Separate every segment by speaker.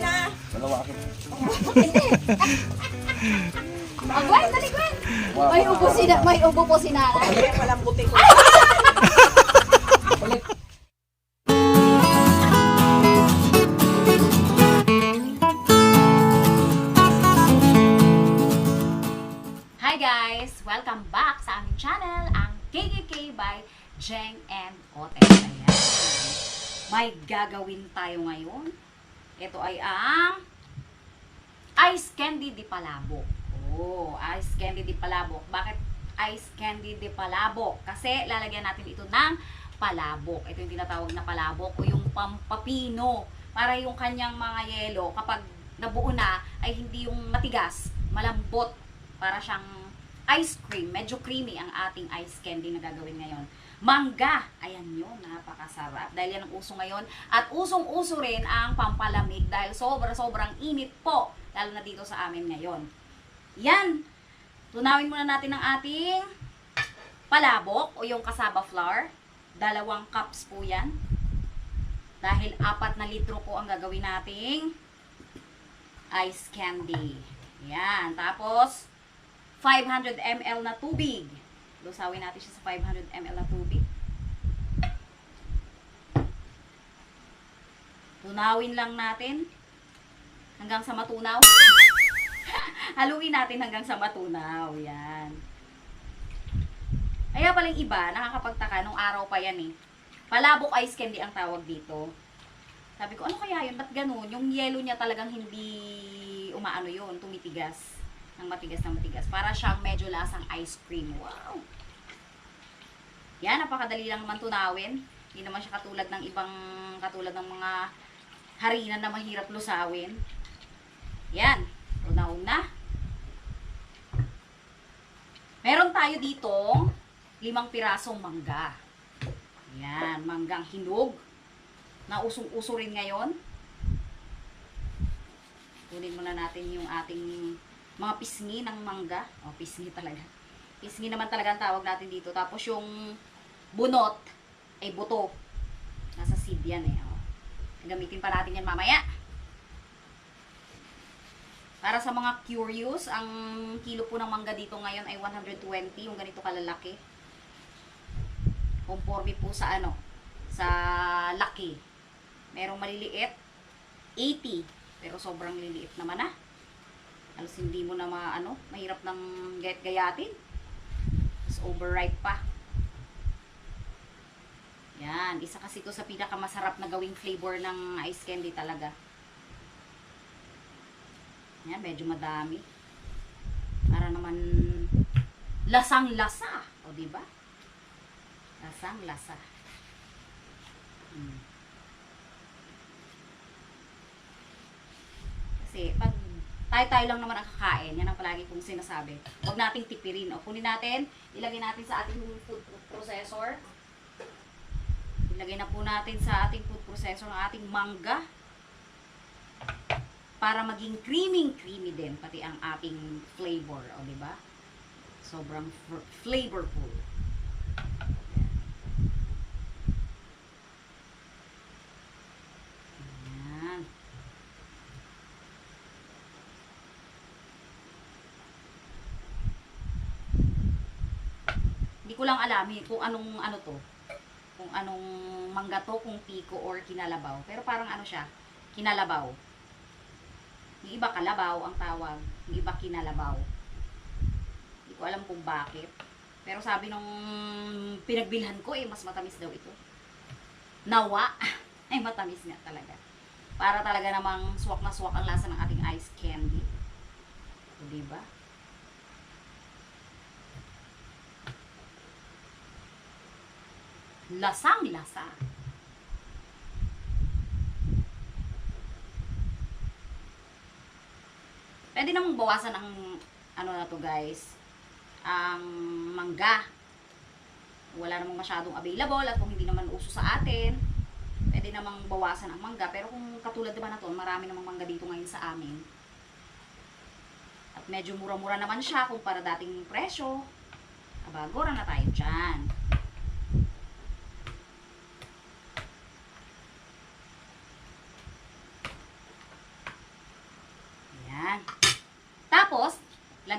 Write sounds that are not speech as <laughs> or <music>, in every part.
Speaker 1: na.
Speaker 2: Dalawa akin.
Speaker 3: Gwen, dali Gwen. May ubo si na, may ubo po si nanay.
Speaker 1: Kaya palambutin ko.
Speaker 3: Hi guys! Welcome back sa aming channel, ang KKK by Jeng and Ote. Ayan. May gagawin tayo ngayon. Ito ay ang Ice Candy di Palabok. Oh, Ice Candy di Palabok. Bakit Ice Candy di Palabok? Kasi lalagyan natin ito ng palabok. Ito yung tinatawag na palabok o yung pampapino. Para yung kanyang mga yelo, kapag nabuo na, ay hindi yung matigas, malambot. Para siyang ice cream. Medyo creamy ang ating ice candy na gagawin ngayon. Mangga. Ayan yun, napakasarap. Dahil yan ang uso ngayon. At usong-uso rin ang pampalamig dahil sobra-sobrang init po. Lalo na dito sa amin ngayon. Yan. Tunawin muna natin ang ating palabok o yung kasaba flour. Dalawang cups po yan. Dahil apat na litro po ang gagawin nating ice candy. Yan. Tapos, 500 ml na tubig. Lusawin natin siya sa 500 ml na tubig. Tunawin lang natin hanggang sa matunaw. <laughs> Haluin natin hanggang sa matunaw. Yan. Kaya palang iba, nakakapagtaka, nung araw pa yan eh. Palabok ice candy ang tawag dito. Sabi ko, ano kaya yun? Ba't ganun? Yung yellow niya talagang hindi umaano yun, tumitigas. Ng matigas ng matigas. Para siyang medyo lasang ice cream. Wow! Yan, napakadali lang naman tunawin. Hindi naman siya katulad ng ibang, katulad ng mga harina na mahirap lusawin. Yan, una-una. Meron tayo ditong limang pirasong mangga. Yan, manggang hinog. Na usong-uso rin ngayon. Kunin muna natin yung ating mga pisngi ng mangga. O, pisngi talaga. Pisngi naman talaga ang tawag natin dito. Tapos yung bunot ay buto. Nasa seed yan eh. O. Gamitin pa natin yan mamaya. Para sa mga curious, ang kilo po ng mangga dito ngayon ay 120, yung ganito kalalaki. Conforme po sa ano, sa laki. Merong maliliit, 80. Pero sobrang liliit naman ah. Alos hindi mo na maano, mahirap ng gayat-gayatin. Tapos overripe pa. Yan, isa kasi ito sa pinakamasarap na gawing flavor ng ice candy talaga. Yan, medyo madami. Para naman lasang-lasa. O, di ba? Lasang-lasa. Hmm. Kasi pag tayo-tayo lang naman ang kakain, yan ang palagi kong sinasabi. Huwag nating tipirin. O, kunin natin, ilagay natin sa ating food processor. Ilagay na po natin sa ating food processor ang ating mangga para maging creamy creamy din pati ang ating flavor, o ba? Sobrang fr- flavorful. Ayan. Hindi ko lang alam eh, kung anong ano to. Kung anong mangga to, kung piko or kinalabaw. Pero parang ano siya, kinalabaw. Yung iba kalabaw ang tawag, yung iba kinalabaw. Hindi ko alam kung bakit. Pero sabi nung pinagbilhan ko eh, mas matamis daw ito. Nawa, <laughs> ay matamis nga talaga. Para talaga namang swak na swak ang lasa ng ating ice candy. O, diba? Lasang lasa. Pwede namang bawasan ang ano na to guys, ang mangga. Wala namang masyadong available at kung hindi naman uso sa atin, pwede namang bawasan ang mangga. Pero kung katulad naman na to, marami namang mangga dito ngayon sa amin. At medyo mura-mura naman siya kumpara dating presyo. Aba, gora na tayo dyan.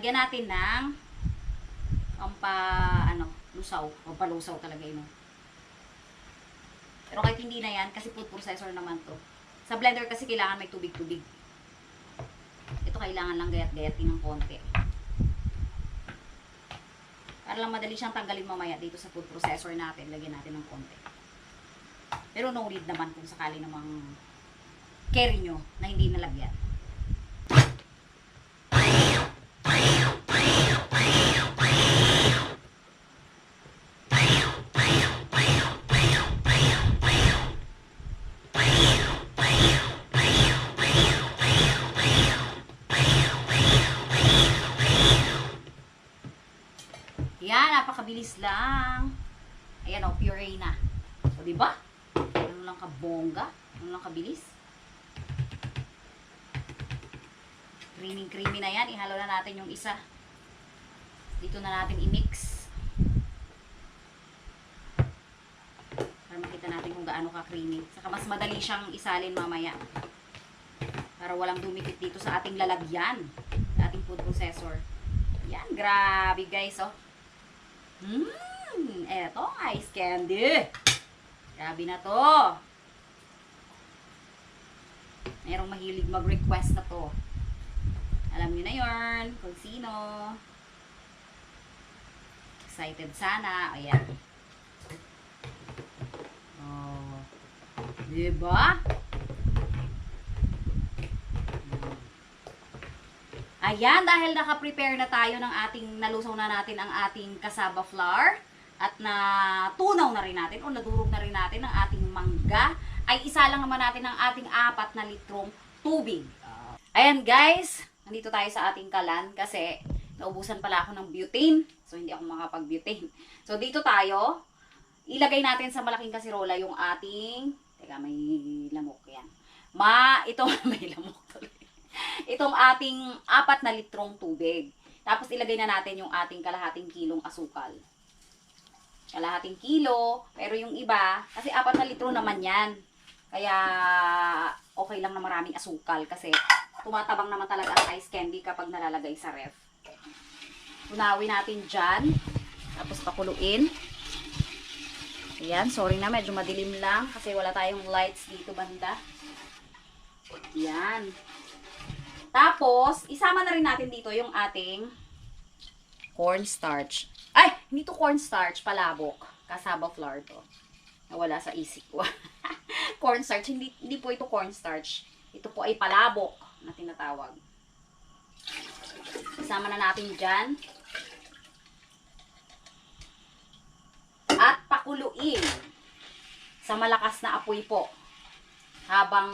Speaker 3: Lagyan natin ng pampa, ano, lusaw. Pampalusaw talaga yun. Pero kahit hindi na yan, kasi food processor naman to. Sa blender kasi kailangan may tubig-tubig. Ito kailangan lang gayat-gayatin ng konti. Para lang madali siyang tanggalin mamaya dito sa food processor natin. Lagyan natin ng konti. Pero no need naman kung sakali namang carry nyo na hindi nalagyan. Napakabilis lang. Ayan o, puree na. O, di ba? Ano lang kabongga? Ano lang kabilis? Creamy creamy na yan. Ihalo na natin yung isa. Dito na natin i-mix. Para makita natin kung gaano ka-creamy. Saka mas madali siyang isalin mamaya. Para walang dumikit dito sa ating lalagyan. Sa ating food processor. Yan, grabe guys, oh. Mmm, eto, ice candy. Grabe na to. Merong mahilig mag-request na to. Alam niyo na yarn, kung sino. Excited sana. Ayan. Oh. Diba? Ayan, dahil naka-prepare na tayo ng ating, nalusaw na natin ang ating kasaba flour at na tunaw na rin natin o nadurog na rin natin ang ating mangga, ay isa lang naman natin ang ating apat na litrong tubig. Ayan guys, nandito tayo sa ating kalan kasi naubusan pala ako ng butane. So, hindi ako makapag-butane. So, dito tayo. Ilagay natin sa malaking kasirola yung ating... Teka, may lamok yan. Ma, ito <laughs> may lamok. <laughs> Itong ating apat na litrong tubig. Tapos, ilagay na natin yung ating kalahating kilong asukal. Kalahating kilo. Pero yung iba, kasi apat na litro naman yan. Kaya, okay lang na maraming asukal kasi tumatabang naman talaga ang ice candy kapag nalalagay sa ref. Tunawin natin dyan. Tapos pakuluin. Ayan, sorry na, medyo madilim lang kasi wala tayong lights dito banda. Ayan. Tapos, isama na rin natin dito yung ating cornstarch. Ay, hindi to cornstarch, palabok. Kasaba flour to. Nawala sa isip ko. <laughs> cornstarch, hindi, hindi po ito cornstarch. Ito po ay palabok na tinatawag. Isama na natin dyan. At pakuluin sa malakas na apoy po. Habang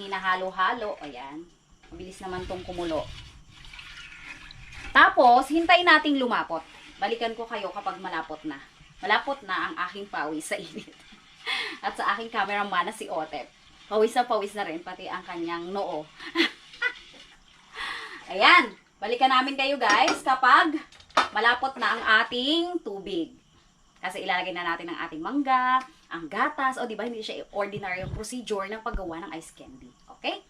Speaker 3: hinahalo-halo, ayan, mabilis naman tong kumulo. Tapos, hintayin nating lumapot. Balikan ko kayo kapag malapot na. Malapot na ang aking pawis sa init. <laughs> At sa aking cameraman na si Otep. Pawis na pawis na rin, pati ang kanyang noo. <laughs> Ayan, balikan namin kayo guys kapag malapot na ang ating tubig. Kasi ilalagay na natin ang ating mangga, ang gatas, o di ba hindi siya ordinary procedure ng paggawa ng ice candy. Okay?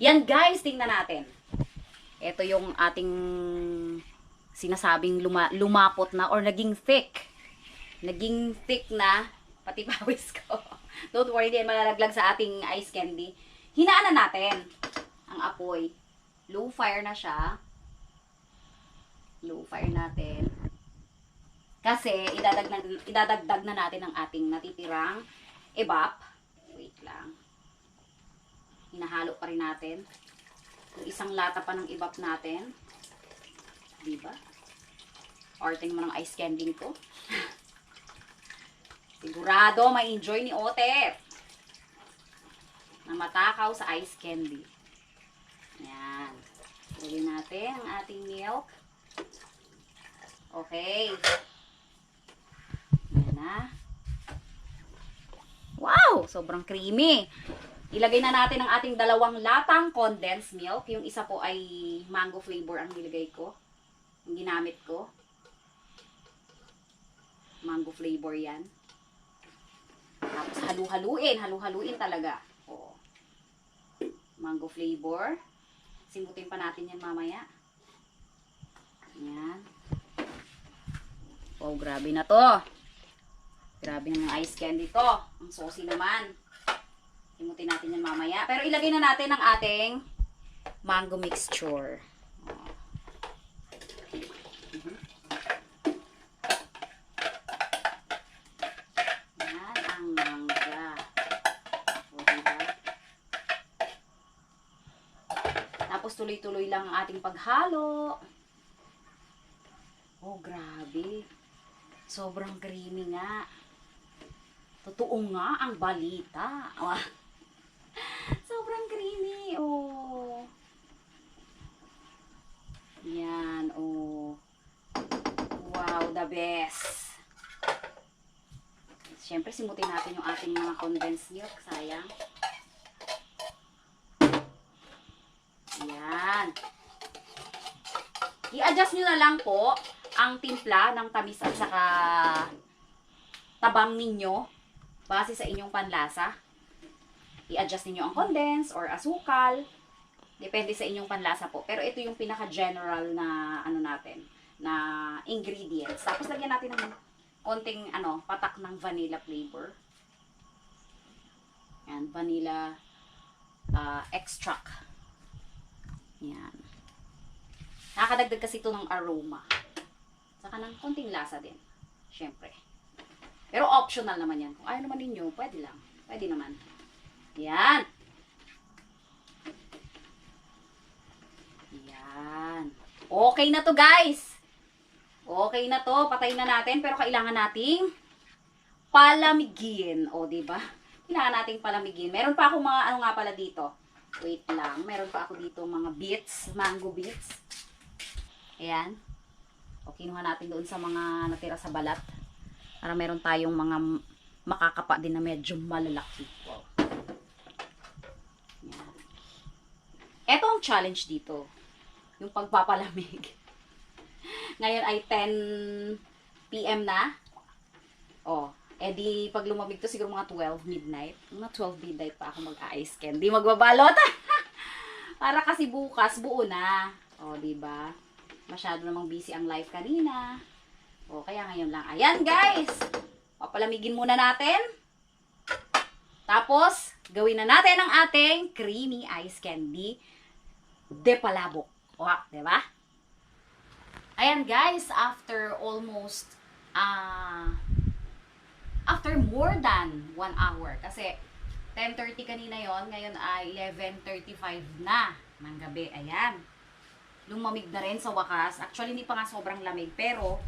Speaker 3: Yan guys, tingnan natin. Ito yung ating sinasabing luma, lumapot na or naging thick. Naging thick na, pati pawis <laughs> ko. Don't worry, din malalaglag sa ating ice candy. Hinaan na natin ang apoy. Low fire na siya. Low fire natin. Kasi, idadagdag, idadagdag na natin ang ating natitirang evap. Wait lang. Hinahalo pa rin natin. Yung isang lata pa ng evap natin. Diba? Orting mo ng ice candy ko. <laughs> Sigurado may enjoy ni Otep. Na matakaw sa ice candy. Yan. Lagyan natin ang ating milk. Okay. Yan na. Wow! Sobrang creamy. Ilagay na natin ang ating dalawang latang condensed milk. Yung isa po ay mango flavor ang nilagay ko. Yung ginamit ko. Mango flavor yan. Tapos halu-haluin. Halu-haluin talaga. Oo. Mango flavor. Simutin pa natin yan mamaya. Yan. Oh, grabe na to. Grabe ng ice candy to. Ang saucy naman. Himutin natin yan mamaya. Pero ilagay na natin ang ating mango mixture. Oh. Diba? Tapos tuloy-tuloy lang ang ating paghalo. Oh, grabe. Sobrang creamy nga. Totoo nga ang balita. Ah. Sobrang creamy. Oh. Yan. Oh. Wow, the best. Siyempre, simutin natin yung ating mga condensed milk. Sayang. Yan. I-adjust nyo na lang po ang timpla ng tamis at saka tabang ninyo base sa inyong panlasa. I-adjust ninyo ang condense or asukal. Depende sa inyong panlasa po. Pero ito yung pinaka-general na ano natin, na ingredients. Tapos lagyan natin ng konting ano, patak ng vanilla flavor. Yan, vanilla ah, extract. Yan. Nakakadagdag kasi ito ng aroma. Saka ng konting lasa din. Siyempre. Pero optional naman yan. Kung ayaw naman ninyo, pwede lang. Pwede naman. Yan. Yan. Okay na to guys. Okay na to. Patayin na natin. Pero kailangan nating palamigin. O, ba? Kailangan nating palamigin. Meron pa ako mga ano nga pala dito. Wait lang. Meron pa ako dito mga bits. Mango bits. Ayan. O, kinuha natin doon sa mga natira sa balat. Para meron tayong mga makakapa din na medyo malalaki. Wow. Ayan. Ito ang challenge dito. Yung pagpapalamig. <laughs> Ngayon ay 10 p.m. na. O, edi pag lumamig to siguro mga 12 midnight. Mga 12 midnight pa ako mag-ice candy. Magbabalot. <laughs> Para kasi bukas buo na. O, di ba? Masyado namang busy ang life kanina. O, kaya ngayon lang. Ayan, guys! Papalamigin muna natin. Tapos, gawin na natin ang ating creamy ice candy de palabok. O, di ba? Ayan, guys. After almost, ah, after more than one hour. Kasi, 10.30 kanina yon Ngayon ay 11.35 na ng gabi. Ayan lumamig na rin sa wakas. Actually, hindi pa nga sobrang lamig, pero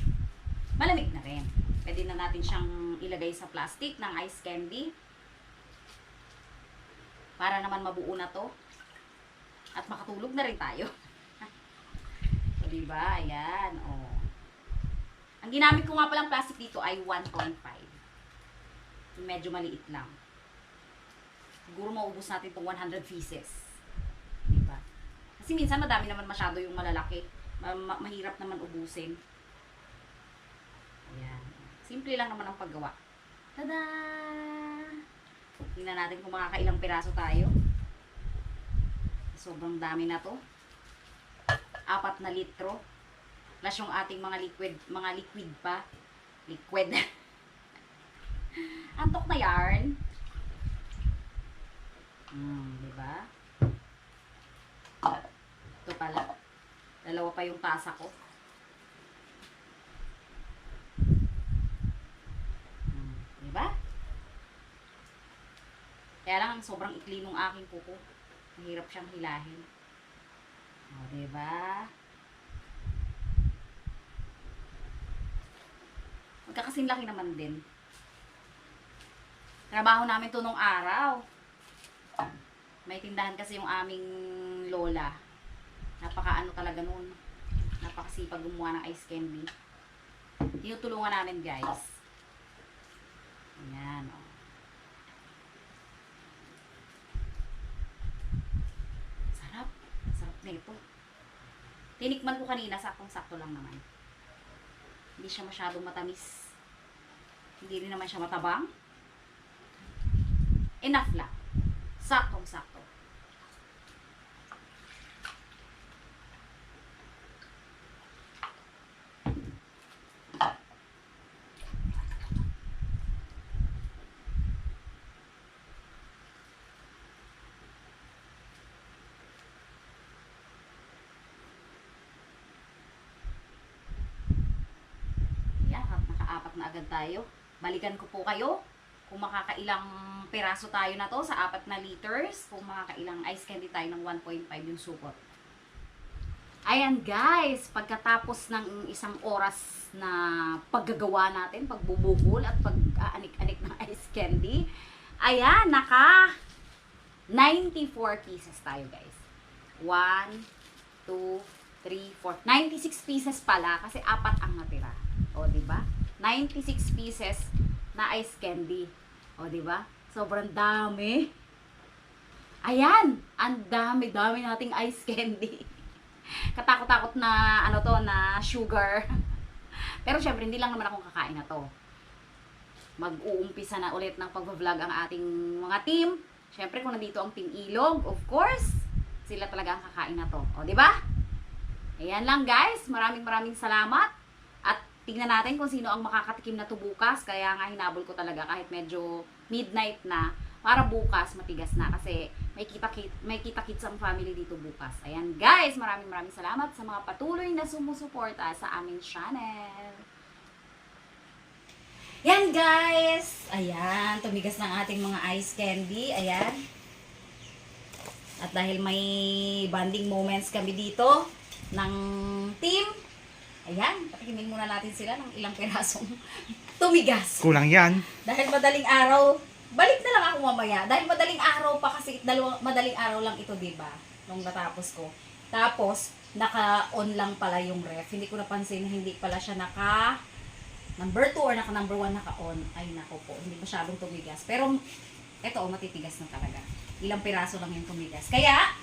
Speaker 3: malamig na rin. Pwede na natin siyang ilagay sa plastic ng ice candy. Para naman mabuo na to. At makatulog na rin tayo. <laughs> so, diba? Ayan. Oh. Ang ginamit ko nga palang plastic dito ay 1.5. Medyo maliit lang. Siguro maubos natin itong 100 pieces. Diba? Kasi minsan madami naman masyado yung malalaki. Ma- ma- mahirap naman ubusin. Ayan. Simple lang naman ang paggawa. Tada! Tingnan natin kung makakailang piraso tayo. Sobrang dami na to. Apat na litro. Plus yung ating mga liquid, mga liquid pa. Liquid. <laughs> <laughs> Antok na yarn. Hmm, di ba? Ito pala. Dalawa pa yung tasa ko. Hmm, di ba? Kaya lang ang sobrang ikli ng aking kuko. Mahirap siyang hilahin. O, di ba? Magkakasing laki naman din. Trabaho namin to nung araw. May tindahan kasi yung aming lola. Napaka ano talaga noon. Napakasipag gumawa ng ice candy. Tinutulungan namin guys. Ayan o. Sarap. Sarap na ito. Tinikman ko kanina, saktong-sakto lang naman. Hindi siya masyadong matamis. Hindi rin naman siya matabang. Enough lang. Saktong-sakto. agad tayo. Balikan ko po kayo kung makakailang peraso tayo na to sa apat na liters, kung makakailang ice candy tayo ng 1.5 yung supot. Ayan guys, pagkatapos ng isang oras na paggagawa natin, pagbubukol at pag-aanik-anik ng <laughs> ice candy, ayan, naka 94 pieces tayo guys. 1, 2, 3, 4, 96 pieces pala kasi apat ang natira. O, ba? 96 pieces na ice candy. O, ba? Sobrang dami. Ayan, ang dami-dami nating ice candy. <laughs> Katakot-takot na ano to, na sugar. <laughs> Pero syempre, hindi lang naman akong kakain na to. Mag-uumpisa na ulit ng pag-vlog ang ating mga team. Syempre, kung nandito ang Team Ilog, of course, sila talaga ang kakain na to. Di ba? Ayan lang guys, maraming maraming salamat. At tingnan natin kung sino ang makakatikim na to bukas. Kaya nga hinabol ko talaga kahit medyo midnight na. Para bukas matigas na kasi may kita may kita kits ang family dito bukas. Ayan guys, maraming maraming salamat sa mga patuloy na sumusuporta sa aming channel. Yan guys! Ayan, tumigas ng ating mga ice candy. Ayan. At dahil may bonding moments kami dito ng team, ayan, patikimin muna natin sila ng ilang pirasong tumigas.
Speaker 1: Kulang yan.
Speaker 3: Dahil madaling araw, balik na lang ako mamaya. Dahil madaling araw pa kasi, dalawang, madaling araw lang ito, di ba? Nung natapos ko. Tapos, naka-on lang pala yung ref. Hindi ko napansin na hindi pala siya naka number 2 or naka number 1 naka-on. Ay, nako po. Hindi masyadong tumigas. Pero, eto, oh, matitigas na talaga. Ilang piraso lang yung tumigas. Kaya,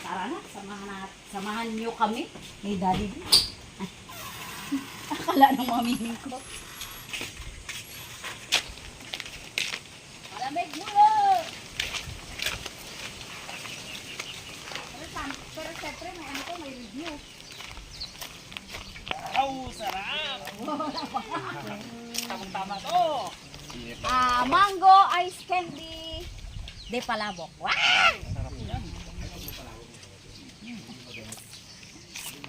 Speaker 3: tara na, samahan, na, samahan niyo kami ni Daddy. <laughs> Akala ng mamining ko. Malamig mo! Pero, sam- pero syempre, may ano to, may review.
Speaker 1: Au, sarap! Tamang-tama to!
Speaker 3: Ah, mango ice candy de palabok. Wow!
Speaker 1: Sarap yan.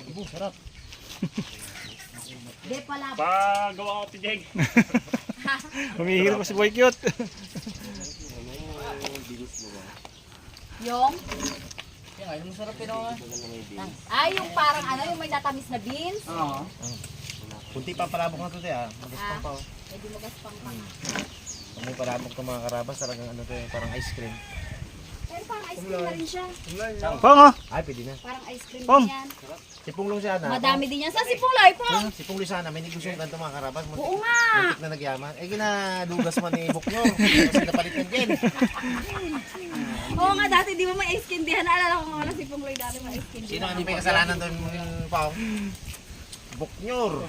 Speaker 1: Ibu, sarap.
Speaker 3: De palabok.
Speaker 1: Pagawa ko tijeg. <laughs> Humihiro pa si Boy Cute.
Speaker 3: yung,
Speaker 1: Yan, ay masarap yun ako.
Speaker 3: ay yung parang ano, yung may natamis na beans.
Speaker 1: Oo.
Speaker 2: Kunti pa palabok na to te ah. Magaspang pa oh.
Speaker 3: Medyo magaspang pa nga.
Speaker 2: Pag may palabok to mga karabas, talagang ano to eh, parang ice cream.
Speaker 3: Pero parang ice cream na rin siya.
Speaker 1: Pongo!
Speaker 2: Ay, pwede na.
Speaker 3: Parang ice cream
Speaker 1: Pom.
Speaker 3: din yan.
Speaker 2: Sipong siya na.
Speaker 3: Madami din yan. Sa sipulay po.
Speaker 2: Sipong sana, may negosyo ganito mga karabas. Muntik,
Speaker 3: Oo nga.
Speaker 2: muntik na nagyaman. Eh, ginadugas man ni Buknyor. <laughs> Kasi napalit ng din. <laughs>
Speaker 3: Oo nga, dati di ba may ice candy? Naalala ko nga wala sipulay dati may ice candy.
Speaker 2: Sino ang may kasalanan doon, Pao? Buknyor.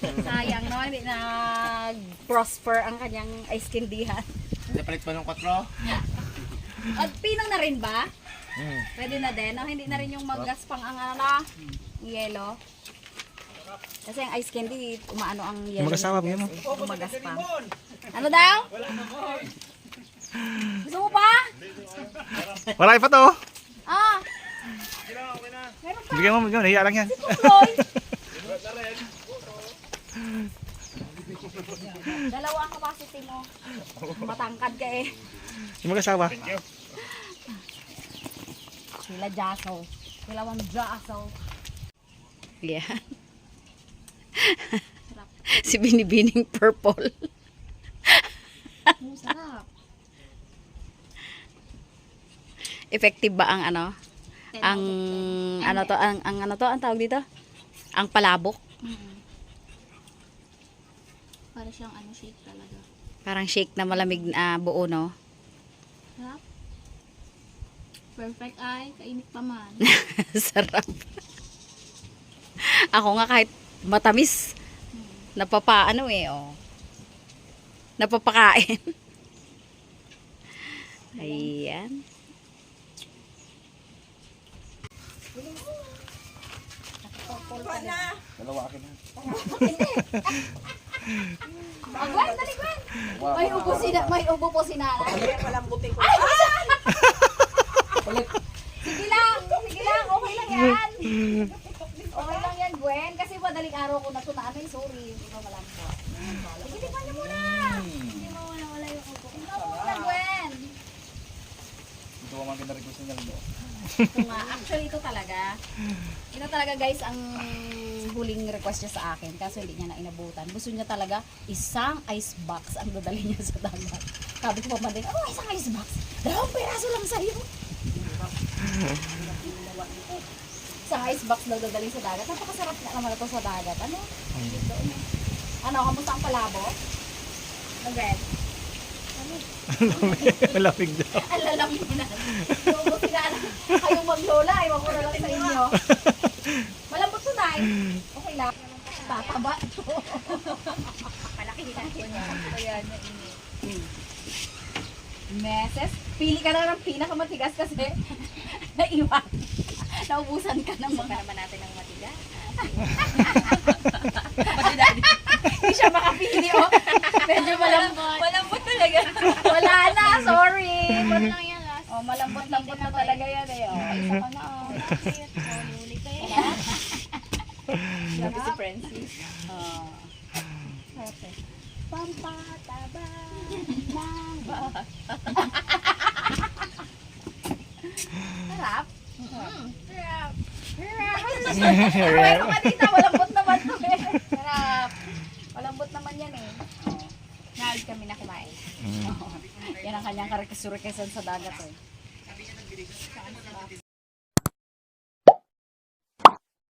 Speaker 3: Sayang naman, hindi nag-prosper ang kanyang ice candyhan.
Speaker 2: Napalit pa ng 4. <laughs>
Speaker 3: At pinang na rin ba?
Speaker 2: Hmm.
Speaker 3: Pwede na din. No? Hindi na rin yung magaspang ang ano na, yelo. Kasi ang ice candy, umaano ang yelo.
Speaker 1: Magasawa, bigyan mo.
Speaker 3: Umagaspang. Ano daw? Gusto mo pa?
Speaker 1: Wala pa to.
Speaker 3: Ah!
Speaker 1: Bigyan mo, bigyan mo. Nahiya lang yan.
Speaker 3: Tuloy. <laughs> Dalawa ang capacity mo. Matangkad ka eh.
Speaker 1: Yung magasawa.
Speaker 3: Sila Jaso. Dalawang Jaso. Yeah. <laughs> si Binibining Purple. Sarap. <laughs> Effective ba ang ano? Ang ano to, ang, ang ano to, ang tawag dito? Ang palabok.
Speaker 4: Para siyang ano shake talaga.
Speaker 3: Parang shake na malamig na buo, no?
Speaker 4: Sarap. Perfect ay, kainit pa man. <laughs>
Speaker 3: Sarap. Ako nga kahit matamis, napapaano eh, oh. Napapakain. Ayan. Kuha na.
Speaker 2: Dalawa akin na.
Speaker 3: Ang Gwen, dali Gwen. May ubo si na, may ubo po si Nanay. Kaya palambutin ko. Ay. Sige lang, sige lang, okay lang yan. Okay lang yan, Gwen. Kasi madaling araw ko na ito namin. Sorry, hindi ko malam po.
Speaker 2: Sige, tikman niyo muna. Hindi mo wala wala yung ubo. Ikaw muna, Gwen.
Speaker 3: Ito ang mga kinarequest niya. Ito nga, actually ito talaga. Ito talaga guys ang huling request niya sa akin kaso hindi niya na inabutan. Gusto niya talaga isang ice box ang dadali niya sa dagat. Sabi ko pa din, oh isang ice box. Dalawang peraso lang sa'yo. isang ice box daw dadali sa dagat. Napakasarap na naman ito sa dagat. Ano? Ano, kamusta ang palabo? Nag-red?
Speaker 1: Malamig daw.
Speaker 3: Ang lalamig na. Na lang. Kayong maglola, iwan ko na lang sa inyo. Nay. Okay lang. Tataba to. Palaki natin yan. Kaya na ini. Meses. Pili ka na ng pinakamatigas kasi <laughs> naiwan. Naubusan ka ng mga naman natin ng matigas. Hindi siya makapili, oh. Medyo malambot. Malambot talaga. Wala na, sorry.
Speaker 4: Ano lang yan last?
Speaker 3: Oh, malambot-lambot na talaga yan eh. Oh, isa ka na. Oh.
Speaker 4: Huli kayo.
Speaker 3: Sabi si Francis. Oh. Okay. Pampataba ng bahat. Harap? Harap. Harap. ka dito, malambot naman to eh. Harap. Malambot naman yan eh. Oh. Nahal kami na kumain.
Speaker 1: Mm.
Speaker 3: Yan ang kanyang karikasurekesan sa dagat eh.